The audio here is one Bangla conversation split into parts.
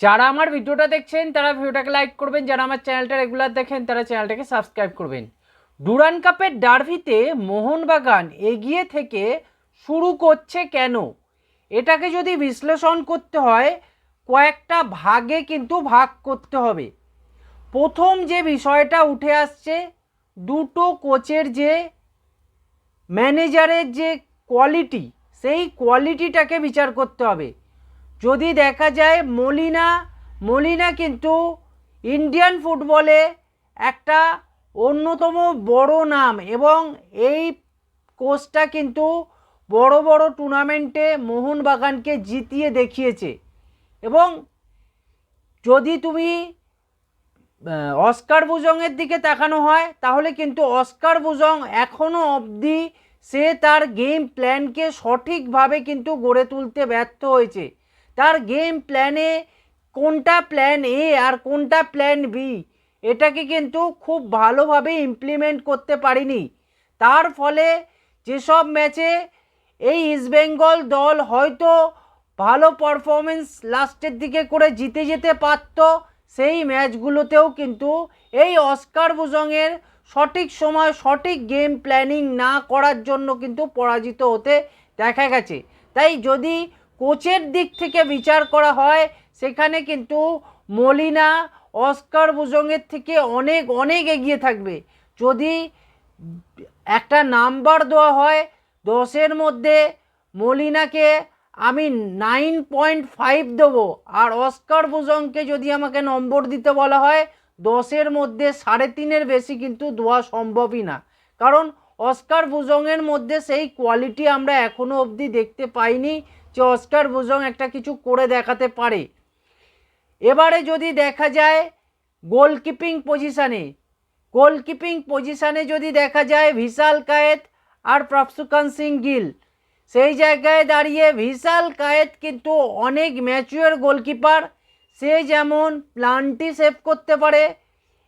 যারা আমার ভিডিওটা দেখছেন, তারা ভিডিওটাকে লাইক করবেন। যারা আমার চ্যানেলটা রেগুলার দেখেন, তারা চ্যানেলটাকে সাবস্ক্রাইব করবেন। ডুরান কাপের ডার্ভিতে মোহনবাগান এগিয়ে থেকে শুরু করছে কেন? এটাকে যদি বিশ্লেষণ করতে হয়, কয়েকটা ভাগে কিন্তু ভাগ করতে হবে। প্রথম যে বিষয়টা উঠে আসছে, দুটো কোচের যে ম্যানেজারের যে কোয়ালিটি সেই কোয়ালিটিটাকে বিচার করতে হবে। যদি দেখা যায় মলিনা মলিনা কিন্তু ইন্ডিয়ান ফুটবলে একটা অন্যতম বড় নাম এবং এই কোচটা কিন্তু বড় বড় টুর্নামেন্টে মোহনবাগানকে জিতিয়ে দেখিয়েছে। এবং যদি তুমি অস্কার বুজংয়ের দিকে তাকানো হয়, তাহলে কিন্তু অস্কার বুজং এখনও অবধি সে তার গেম প্ল্যানকে সঠিকভাবে কিন্তু গড়ে তুলতে ব্যর্থ হয়েছে। তার গেম প্ল্যানে কোনটা প্ল্যান এ আর কোনটা প্ল্যান বি এটাকে কিন্তু খুব ভালোভাবে ইমপ্লিমেন্ট করতে পারিনি। তার ফলে যেসব ম্যাচে এই ইস্টবেঙ্গল দল হয়তো ভালো পারফরমেন্স লাস্টের দিকে করে জিতে যেতে পারত, সেই ম্যাচগুলোতেও কিন্তু এই অস্কার বুজংয়ের সঠিক সময় সঠিক গেম প্ল্যানিং না করার জন্য কিন্তু পরাজিত হতে দেখা গেছে। তাই যদি কোচের দিক থেকে বিচার করা হয়, সেখানে কিন্তু মলিনা, অস্কার বুজংয়ের থেকে অনেক অনেক এগিয়ে থাকবে। যদি একটা নাম্বার দেওয়া হয়, দশের মধ্যে মলিনাকে আমি নাইন পয়েন্ট ফাইভ দেবো, আর অস্কার বুজংকে যদি আমাকে নম্বর দিতে বলা হয়, দশের মধ্যে সাড়ে তিনের বেশি কিন্তু দেওয়া সম্ভবই না। কারণ অস্কার বুজংয়ের মধ্যে সেই কোয়ালিটি আমরা এখনও অবধি দেখতে পাইনি। যে অস্কার বুজং একটা কিছু করে দেখাতে পারে। এবারে যদি দেখা যায় গোলকিপিং পজিশানে গোলকিপিং পজিশানে যদি দেখা যায় ভিশাল কায়েত আর প্রফসুকান সিং গিল, সেই জায়গায় দাঁড়িয়ে ভিশাল কায়েত কিন্তু অনেক ম্যাচুয়ার গোলকিপার, সে যেমন প্লান্টি সেভ করতে পারে।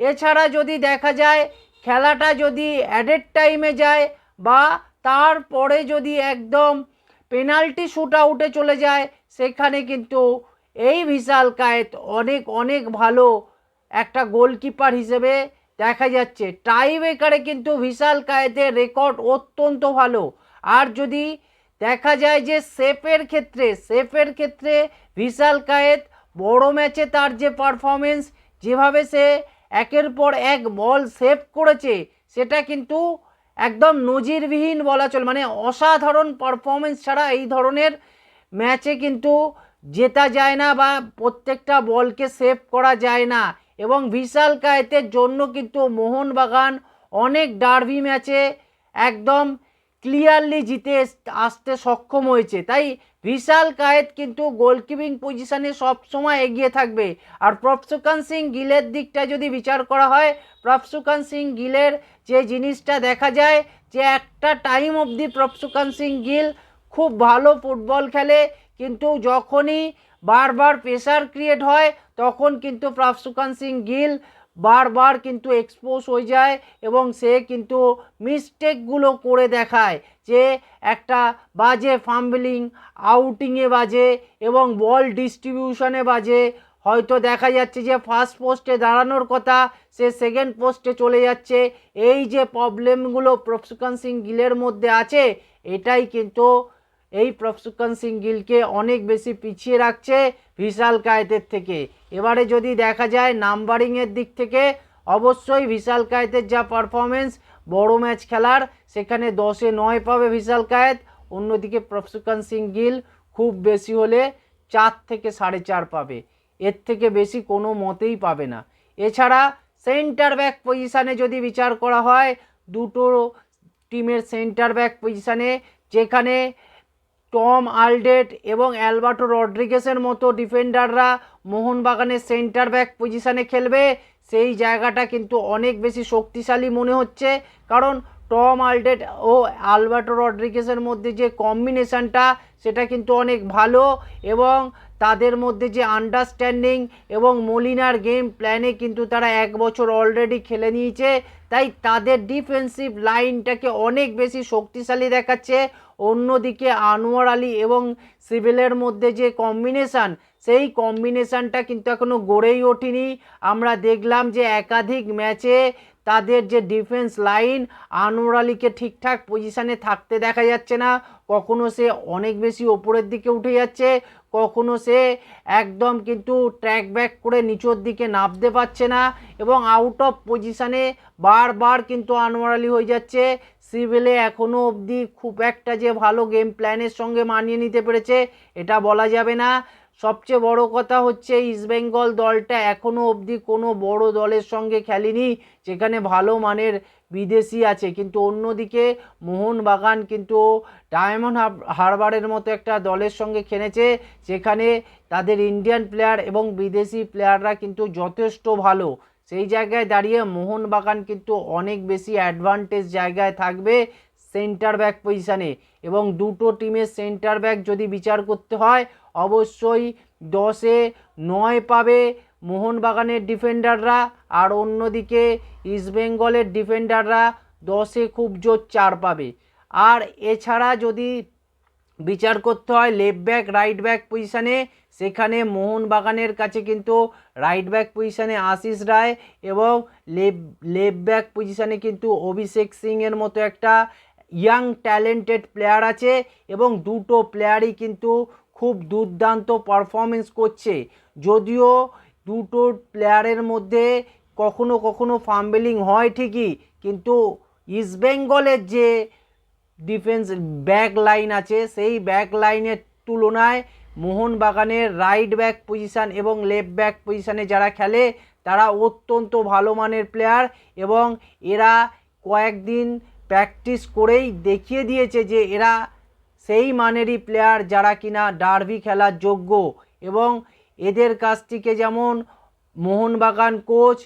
এছাড়া যদি দেখা যায় খেলাটা যদি অ্যাডেড টাইমে যায় বা তারপরে যদি একদম পেনাল্টি শ্যুট আউটে চলে যায়। সেখানে কিন্তু এই ভিশাল কায়েত অনেক অনেক ভালো একটা গোলকিপার হিসেবে দেখা যাচ্ছে। টাই ব্রেকারে কিন্তু ভিশাল কায়েতের রেকর্ড অত্যন্ত ভালো। আর যদি দেখা যায় যে সেফের ক্ষেত্রে সেফের ক্ষেত্রে ভিশাল কায়েত বড় ম্যাচে তার যে পারফরমেন্স, যেভাবে সে একের পর এক বল সেভ করেছে, সেটা কিন্তু একদম নজিরবিহীন বলা চল মানে অসাধারণ পারফরমেন্স ছাড়া এই ধরনের ম্যাচে কিন্তু জেতা যায় না বা প্রত্যেকটা বলকে সেভ করা যায় না। এবং বিশাল কায়েতের জন্য কিন্তু মোহনবাগান অনেক ডার্বি ম্যাচে একদম ক্লিয়ারলি জিতে আসতে সক্ষম হয়েছে। তাই বিশাল কায়েত কিন্তু গোলকিপিং পজিশনে সবসময় এগিয়ে থাকবে। আর প্রফসুকান সিং গিলের দিকটা যদি বিচার করা হয় প্রফসুকান সিং গিলের যে জিনিসটা দেখা যায়, যে একটা টাইম অবধি প্রফসুকান সিং গিল খুব ভালো ফুটবল খেলে, কিন্তু যখনই বারবার প্রেশার ক্রিয়েট হয়, তখন কিন্তু প্রফসুকান সিং গিল বারবার কিন্তু এক্সপোজ হয়ে যায় এবং সে কিন্তু মিস্টেকগুলো করে দেখায় যে একটা বাজে ফাম্বলিং আউটিংয়ে বাজে এবং বল ডিস্ট্রিবিউশনে বাজে। হয়তো দেখা যাচ্ছে যে ফার্স্ট পোস্টে দাঁড়ানোর কথা, সে সেকেন্ড পোস্টে চলে যাচ্ছে। এই যে প্রবলেমগুলো প্রফসুকান সিং গিলের মধ্যে আছে, এটাই কিন্তু এই প্রফসুকান সিং গিলকে অনেক বেশি পিছিয়ে রাখছে। ভিশাল কায়েতের থেকে। এবারে যদি দেখা যায় নাম্বারিংয়ের দিক থেকে, অবশ্যই ভিশাল কায়েতের যা পারফরমেন্স বড় ম্যাচ খেলার, সেখানে দশে নয় পাবে ভিশাল কায়েত। অন্যদিকে প্রফসুকান সিং গিল খুব বেশি হলে চার থেকে সাড়ে চার পাবে। এর থেকে বেশি কোনো মতেই পাবে না। এছাড়া সেন্টার ব্যাক পজিশানে যদি বিচার করা হয়, দুটো টিমের সেন্টার ব্যাক পজিশানে যেখানে টম আলডেট এবং অ্যালবার্টো রড্রিগেসের মতো ডিফেন্ডাররা মোহনবাগানের সেন্টার ব্যাক পজিশানে খেলবে। সেই জায়গাটা কিন্তু অনেক বেশি শক্তিশালী মনে হচ্ছে। কারণ টম আলডেট ও আলবার্টো রড্রিগেসের মধ্যে যে কম্বিনেশানটা, সেটা কিন্তু অনেক ভালো এবং তাদের মধ্যে যে আন্ডারস্ট্যান্ডিং এবং মলিনার গেম প্ল্যানে কিন্তু তারা এক বছর অলরেডি খেলে নিয়েছে। তাই তাদের ডিফেন্সিভ লাইনটাকে অনেক বেশি শক্তিশালী দেখাচ্ছে। অন্যদিকে আনোয়ার আলী এবং সিভিলের মধ্যে যে কম্বিনেশান সেই কম্বিনেশানটা কিন্তু এখনও গড়েই ওঠেনি। আমরা দেখলাম যে একাধিক ম্যাচে তাদের যে ডিফেন্স লাইন আনোয়ার আলীকে ঠিকঠাক পজিশানে থাকতে দেখা যাচ্ছে না। কখনো সে অনেক বেশি ওপরের দিকে উঠে যাচ্ছে, কখনো সে একদম কিন্তু ট্র্যাক ব্যাক করে নিচের দিকে নামতে পারছে না এবং আউট অফ পজিশানে বারবার কিন্তু আনোয়ার আলী হয়ে যাচ্ছে। সিভিলে এখনও অবধি খুব একটা যে ভালো গেম প্ল্যানের সঙ্গে মানিয়ে নিতে পেরেছে, এটা বলা যাবে না। সবচেয়ে বড় কথা হচ্ছে ইস্টবেঙ্গল দলটা এখনও অবধি কোনো বড় দলের সঙ্গে খেলেনি, যেখানে ভালো মানের বিদেশি আছে। কিন্তু অন্যদিকে মোহনবাগান কিন্তু ডায়মন্ড হারবারের মতো একটা দলের সঙ্গে খেলেছে, যেখানে তাদের ইন্ডিয়ান প্লেয়ার এবং বিদেশি প্লেয়াররা কিন্তু যথেষ্ট ভালো। সেই জায়গায় দাঁড়িয়ে মোহনবাগান কিন্তু অনেক বেশি অ্যাডভান্টেজ জায়গায় থাকবে সেন্টার ব্যাক পজিশানে এবং দুটো টিমের সেন্টার ব্যাক যদি বিচার করতে হয় অবশ্যই দশে নয় পাবে মোহনবাগানের ডিফেন্ডাররা আর অন্যদিকে ইস্টবেঙ্গলের ডিফেন্ডাররা দশে খুব জোর চার পাবে। আর এছাড়া যদি বিচার করতে হয় লেফট ব্যাক রাইট ব্যাক পজিশানে সেখানে মোহনবাগানের কাছে কিন্তু রাইট ব্যাক পজিশানে আশিস রায় এবং লেফট ব্যাক পজিশানে কিন্তু অভিষেক সিংয়ের মতো একটা ইয়াং ট্যালেন্টেড প্লেয়ার আছে এবং দুটো প্লেয়ারই কিন্তু খুব দুর্দান্ত পারফরমেন্স করছে। যদিও দুটো প্লেয়ারের মধ্যে কখনো কখনো ফাম্বেলিং হয় ঠিকই, কিন্তু ইস্টবেঙ্গলের যে ডিফেন্স ব্যাক লাইন আছে, সেই ব্যাক লাইনের তুলনায় মোহনবাগানের রাইট ব্যাক পজিশান এবং লেফট ব্যাক পজিশানে যারা খেলে, তারা অত্যন্ত ভালো মানের প্লেয়ার এবং এরা কয়েকদিন প্র্যাকটিস করেই দেখিয়ে দিয়েছে যে এরা সেই মানেরই প্লেয়ার যারা কিনা ডার্বি খেলার যোগ্য এবং এদের কাছ থেকে যেমন মোহনবাগান কোচ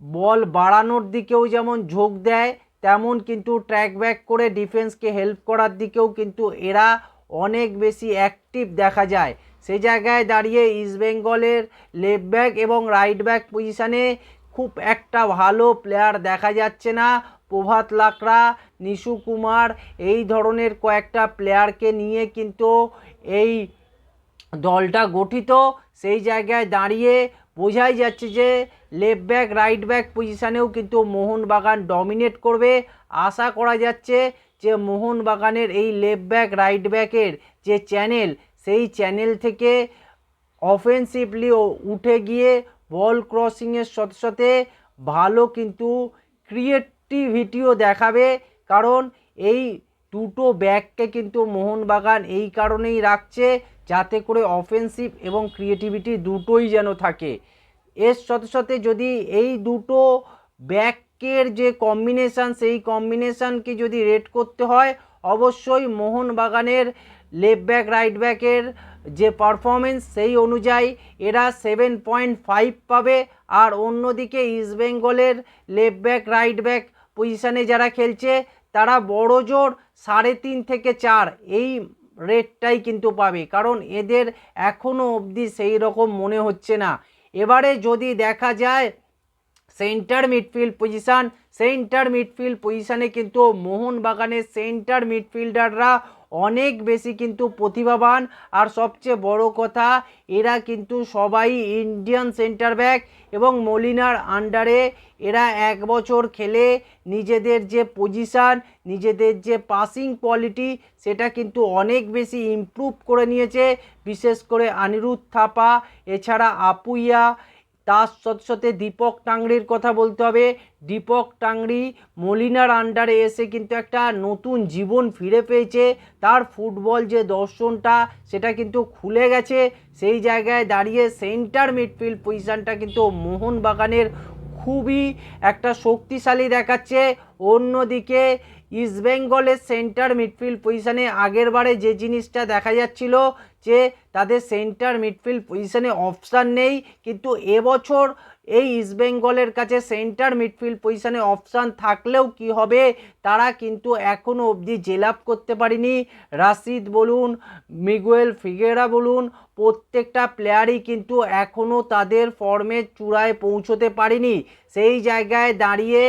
বল বাড়ানোর দিকেও যেমন ঝোঁক দেয়, তেমন কিন্তু ট্র্যাক ব্যাক করে ডিফেন্সকে হেল্প করার দিকেও কিন্তু এরা অনেক বেশি অ্যাক্টিভ দেখা যায়। সে জায়গায় দাঁড়িয়ে ইস্টবেঙ্গলের লেফট ব্যাক এবং রাইট ব্যাক পজিশানে খুব একটা ভালো প্লেয়ার দেখা যাচ্ছে না। প্রভাত লাকড়া, নিশু কুমার, এই ধরনের কয়েকটা প্লেয়ারকে নিয়ে কিন্তু এই দলটা গঠিত। সেই জায়গায় দাঁড়িয়ে বোঝাই যাচ্ছে যে লেফট ব্যাক রাইট ব্যাক পজিশানেও কিন্তু মোহনবাগান ডমিনেট করবে। আশা করা যাচ্ছে যে মোহনবাগানের এই লেফট ব্যাক রাইট ব্যাকের যে চ্যানেল সেই চ্যানেল থেকে অফেন্সিভলি উঠে গিয়ে বল ক্রসিংয়ের সাথে সাথে ভালো কিন্তু ক্রিয়েটিভিটিও দেখাবে। কারণ এই দুটো ব্যাককে কিন্তু মোহনবাগান এই কারণেই রাখছে যাতে করে অফেন্সিভ এবং ক্রিয়েটিভিটি দুটোই যেন থাকে। এর সাথে সাথে যদি এই দুটো ব্যাকের যে কম্বিনেশান সেই কম্বিনেশানকে যদি রেট করতে হয়, অবশ্যই মোহনবাগানের লেফট ব্যাক রাইট ব্যাকের যে পারফরমেন্স সেই অনুযায়ী এরা সেভেন পয়েন্ট ফাইভ পাবে। আর অন্যদিকে ইস্টবেঙ্গলের লেফট ব্যাক রাইট ব্যাক পজিশানে যারা খেলছে, তারা বড় জোর সাড়ে তিন থেকে চার, এই রেটটাই কিন্তু পাবে। কারণ এদের এখনও অবধি সেই রকম মনে হচ্ছে না। এবারে যদি দেখা যায় centre midfield position centre midfield পজিশানে কিন্তু মোহনবাগানের সেন্টার মিডফিল্ডাররা অনেক বেশি কিন্তু প্রতিভাবান। আর সবচেয়ে বড় কথা, এরা কিন্তু সবাই ইন্ডিয়ান সেন্টার ব্যাক এবং মলিনার আন্ডারে এরা এক বছর খেলে নিজেদের যে পজিশান নিজেদের যে পাসিং কোয়ালিটি সেটা কিন্তু অনেক বেশি ইমপ্রুভ করে নিয়েছে। বিশেষ করে অনিরুদ্ধ থাপা, এছাড়া আপুইয়া তার সাথে সাথে দীপক টাংরির কথা বলতে হবে। দীপক টাংরি মলিনার আন্ডারে এসে কিন্তু একটা নতুন জীবন ফিরে পেয়েছে। তার ফুটবল যে দর্শনটা, সেটা কিন্তু খুলে গেছে। সেই জায়গায় দাঁড়িয়ে সেন্টার মিডফিল্ড পজিশানটা কিন্তু মোহনবাগানের খুবই একটা শক্তিশালী দেখাচ্ছে। অন্যদিকে ইস্টবেঙ্গলের সেন্টার মিডফিল্ড পজিশানে আগের বারে যে জিনিসটা দেখা যাচ্ছিল যে তাদের সেন্টার মিডফিল্ড পজিশনে অপশান নেই। কিন্তু এবছর এই ইস্টবেঙ্গলের কাছে সেন্টার মিডফিল্ড পজিশানে অপশান থাকলেও কি হবে? তারা কিন্তু এখনও অবধি জেলাপ করতে পারেনি। রাশিদ বলুন, মিগুয়েল ফিগেরা বলুন, প্রত্যেকটা প্লেয়ারই কিন্তু এখনও তাদের ফর্মের চূড়ায় পৌঁছতে পারেনি। সেই জায়গায় দাঁড়িয়ে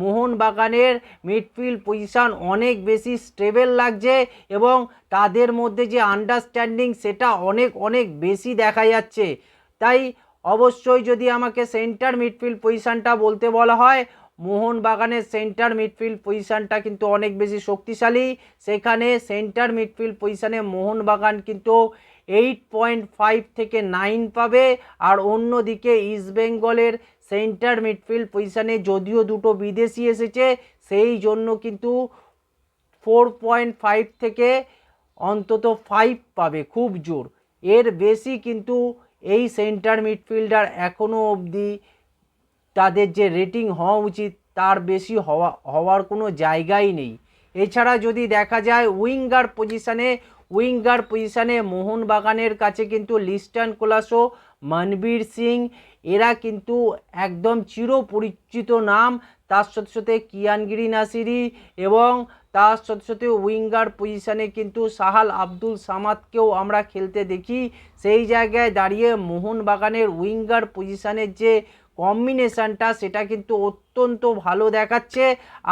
মোহনবাগানের মিডফিল্ড পজিশান অনেক বেশি স্টেবল লাগছে এবং তাদের মধ্যে যে আন্ডারস্ট্যান্ডিং সেটা অনেক অনেক বেশি দেখা যাচ্ছে। তাই অবশ্যই যদি আমাকে সেন্টার মিডফিল্ড পজিশনটা বলতে বলা হয়, মোহনবাগানের সেন্টার মিডফিল্ড পজিশনটা কিন্তু অনেক বেশি শক্তিশালী। সেখানে সেন্টার মিডফিল্ড পজিশনে মোহনবাগান কিন্তু এইট পয়েন্ট ফাইভ থেকে নাইন পাবে। আর অন্যদিকে ইস্টবেঙ্গলের সেন্টার মিডফিল্ড পজিশনে যদিও দুটো বিদেশি এসেছে, সেই জন্য কিন্তু ফোর পয়েন্ট ফাইভ থেকে অন্তত ফাইভ পাবে, খুব জোর। এর বেশি কিন্তু এই সেন্টার মিডফিল্ডার এখনও অবধি তাদের যে রেটিং হওয়া উচিত, তার বেশি হওয়া, হওয়ার কোনো জায়গাই নেই। এছাড়া যদি দেখা যায়, উইঙ্গার পজিশানে উইঙ্গার পজিশানে মোহনবাগানের কাছে কিন্তু লিস্টান কোলাসো, মনবীর সিং, এরা কিন্তু একদম চিরপরিচিত নাম। তার সাথে সাথে কিয়ানগিরি নাসিরি এবং সাথে সাথে উইঙ্গার পজিশানে কিন্তু সাহাল আব্দুল সামাদকেও আমরা খেলতে দেখি। সেই জায়গায় দাঁড়িয়ে মোহনবাগানের উইঙ্গার পজিশানের যে কম্বিনেশানটা, সেটা কিন্তু অত্যন্ত ভালো দেখাচ্ছে।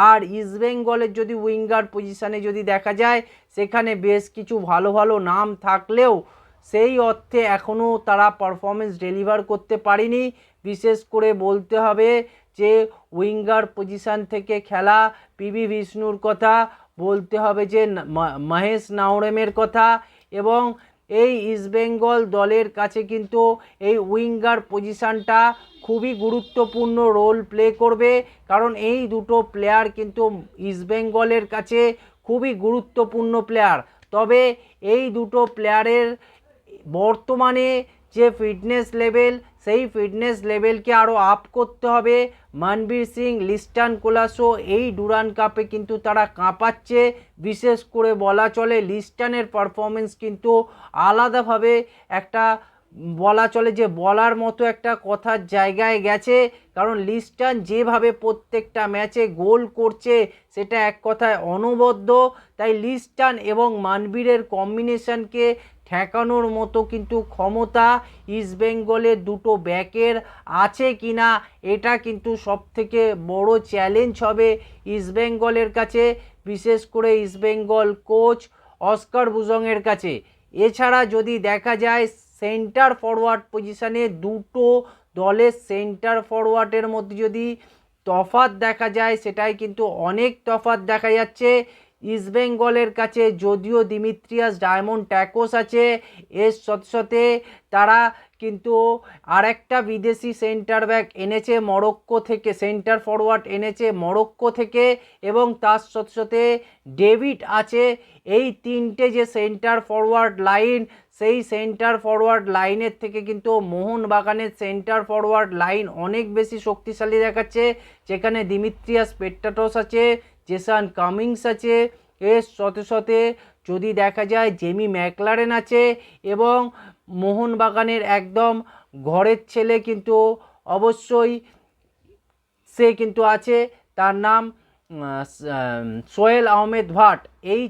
আর ইস্টবেঙ্গলের যদি উইঙ্গার পজিশানে যদি দেখা যায়, সেখানে বেশ কিছু ভালো ভালো নাম থাকলেও সেই অর্থে এখনও তারা পারফরমেন্স ডেলিভার করতে পারেনি। বিশেষ করে বলতে হবে যে উইঙ্গার পজিশান থেকে খেলা। পিবি বিষ্ণুর কথা বলতে হবে যে মহেশ নাওরেমের কথা এবং এই ইস্টবেঙ্গল দলের কাছে কিন্তু এই উইঙ্গার পজিশানটা খুবই গুরুত্বপূর্ণ রোল প্লে করবে। কারণ এই দুটো প্লেয়ার কিন্তু ইস্টবেঙ্গলের কাছে খুবই গুরুত্বপূর্ণ প্লেয়ার। তবে এই দুটো প্লেয়ারের বর্তমানে যে ফিটনেস লেভেল, সেই ফিটনেস লেভেলকে আরও আপ করতে হবে। মনবীর সিং, লিস্টান কোলাসো, এই ডুরান কাপে কিন্তু তারা কাঁপাচ্ছে। বিশেষ করে বলা চলে, লিস্টানের পারফরমেন্স কিন্তু আলাদাভাবে একটা বলা চলে যে বলার মতো একটা কথার জায়গায় গেছে। কারণ লিস্টান যেভাবে প্রত্যেকটা ম্যাচে গোল করছে, সেটা এক কথায় অনবদ্য। তাই লিস্টান এবং মানবীরের কম্বিনেশনকে ঠেকানোর মতো কিন্তু ক্ষমতা ইস্টবেঙ্গলের দুটো ব্যাকের আছে কি না এটা কিন্তু সবথেকে বড় চ্যালেঞ্জ হবে ইস্টবেঙ্গলের কাছে, বিশেষ করে ইস্টবেঙ্গল কোচ অস্কার বুজংয়ের কাছে। এছাড়া যদি দেখা যায় সেন্টার ফরওয়ার্ড পজিশনে দুটো দলের সেন্টার ফরওয়ার্ডের মধ্যে যদি তফাত দেখা যায়, সেটাই কিন্তু অনেক তফাত দেখা যাচ্ছে। ইস্টবেঙ্গলের কাছে যদিও দিমিত্রিয়াস ডায়মন্ড ট্যাকোস আছে, এর সাথে সাথে তারা কিন্তু আরেকটা বিদেশি সেন্টার ব্যাক এনেছে, মরক্কো থেকে, সেন্টার ফরওয়ার্ড এনেছে মরক্কো থেকে এবং তার সাথে সাথে ডেভিড আছে। এই তিনটে যে সেন্টার ফরওয়ার্ড লাইন সেই সেন্টার ফরওয়ার্ড লাইনের থেকে কিন্তু মোহনবাগানের সেন্টার ফরওয়ার্ড লাইন অনেক বেশি শক্তিশালী দেখাচ্ছে। যেখানে দিমিত্রিয়াস পেট্টাটোস আছে, জেসান কামিংস আছে, এর সাথে সাথে যদি দেখা যায় জেমি ম্যাকলারেন আছে এবং মোহনবাগানের একদম ঘরের ছেলে কিন্তু অবশ্যই সে কিন্তু আছে। তার নাম সোহেল আহমেদ ভাট। এই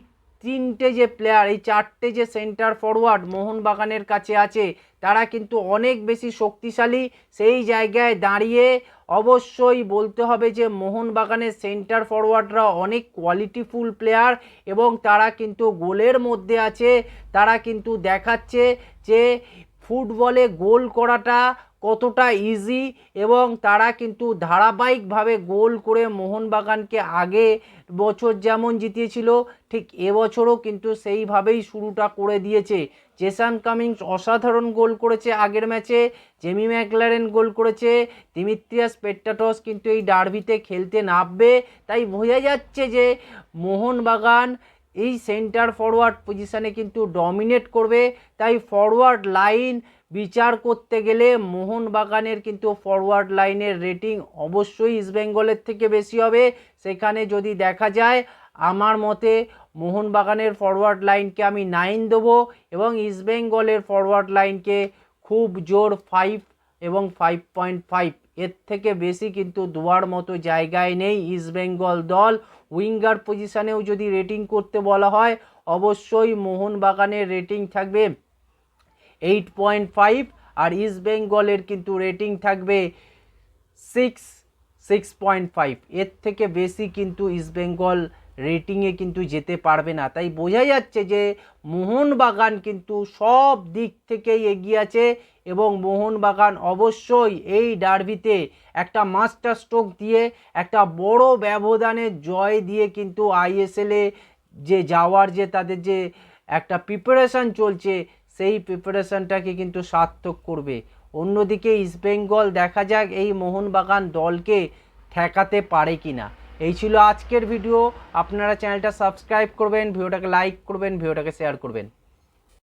তিনটে যে প্লেয়ার এই চারটে যে সেন্টার ফরওয়ার্ড মোহনবাগানের কাছে আছে, তারা কিন্তু অনেক বেশি শক্তিশালী। সেই জায়গায় দাঁড়িয়ে অবশ্যই বলতে হবে যে মোহনবাগানের সেন্টার ফরওয়ার্ডরা অনেক কোয়ালিটিফুল প্লেয়ার এবং তারা কিন্তু গোলের মধ্যে আছে। তারা কিন্তু দেখাচ্ছে যে ফুটবলে গোল করাটা কতটা ইজি এবং তারা কিন্তু ধারাবাহিকভাবে গোল করে মোহনবাগানকে আগে বছর যেমন জিতিয়েছিল, ঠিক এবছরও কিন্তু সেইভাবেই শুরুটা করে দিয়েছে। জেসান কামিংস অসাধারণ গোল করেছে আগের ম্যাচে, জেমি ম্যাকলারেন গোল করেছে, দিমিত্রিয়াস পেট্টাটস কিন্তু এই ডার্বিতে খেলতে নামবে। তাই বোঝা যাচ্ছে যে মোহনবাগান এই সেন্টার ফরওয়ার্ড পজিশানে কিন্তু ডমিনেট করবে। তাই ফরওয়ার্ড লাইন বিচার করতে গেলে মোহনবাগানের কিন্তু ফরওয়ার্ড লাইনের রেটিং অবশ্যই ইস্টবেঙ্গলের থেকে বেশি হবে। সেখানে যদি দেখা যায়, আমার মতে মোহনবাগানের ফরওয়ার্ড লাইনকে আমি নাইন দেবো এবং ইস্টবেঙ্গলের ফরওয়ার্ড লাইনকে খুব জোর ফাইভ এবং ফাইভ পয়েন্ট ফাইভ এর থেকে বেশি কিন্তু দেওয়ার মতো জায়গায় নেই ইস্টবেঙ্গল দল। উইঙ্গার পজিশানেও যদি রেটিং করতে বলা হয়, অবশ্যই মোহনবাগানের রেটিং থাকবে। এইট পয়েন্ট ফাইভ আর ইস্ট বেঙ্গলের কিন্তু রেটিং থাকবে সিক্স সিক্স পয়েন্ট ফাইভ এর থেকে বেশি কিন্তু ইস্ট বেঙ্গল রেটিংয়ে কিন্তু যেতে পারবে না। তাই বোঝা যাচ্ছে যে মোহনবাগান কিন্তু সব দিক থেকেই এগিয়ে আছে এবং মোহনবাগান অবশ্যই এই ডার্বিতে একটা মাস্টার স্ট্রোক দিয়ে, একটা বড় ব্যবধানে জয় দিয়ে কিন্তু আইএসএলে যে যাওয়ার যে তাদের যে একটা প্রিপারেশান চলছে সেই প্রিপারেশনটাকে কিন্তু সার্থক করবে। অন্যদিকে ইস্টবেঙ্গল দেখা যাক এই মোহনবাগান দলকে ঠেকাতে পারে কি না এই ছিল আজকের ভিডিও। আপনারা চ্যানেলটা সাবস্ক্রাইব করবেন, ভিডিওটাকে লাইক করবেন, ভিডিওটাকে শেয়ার করবেন।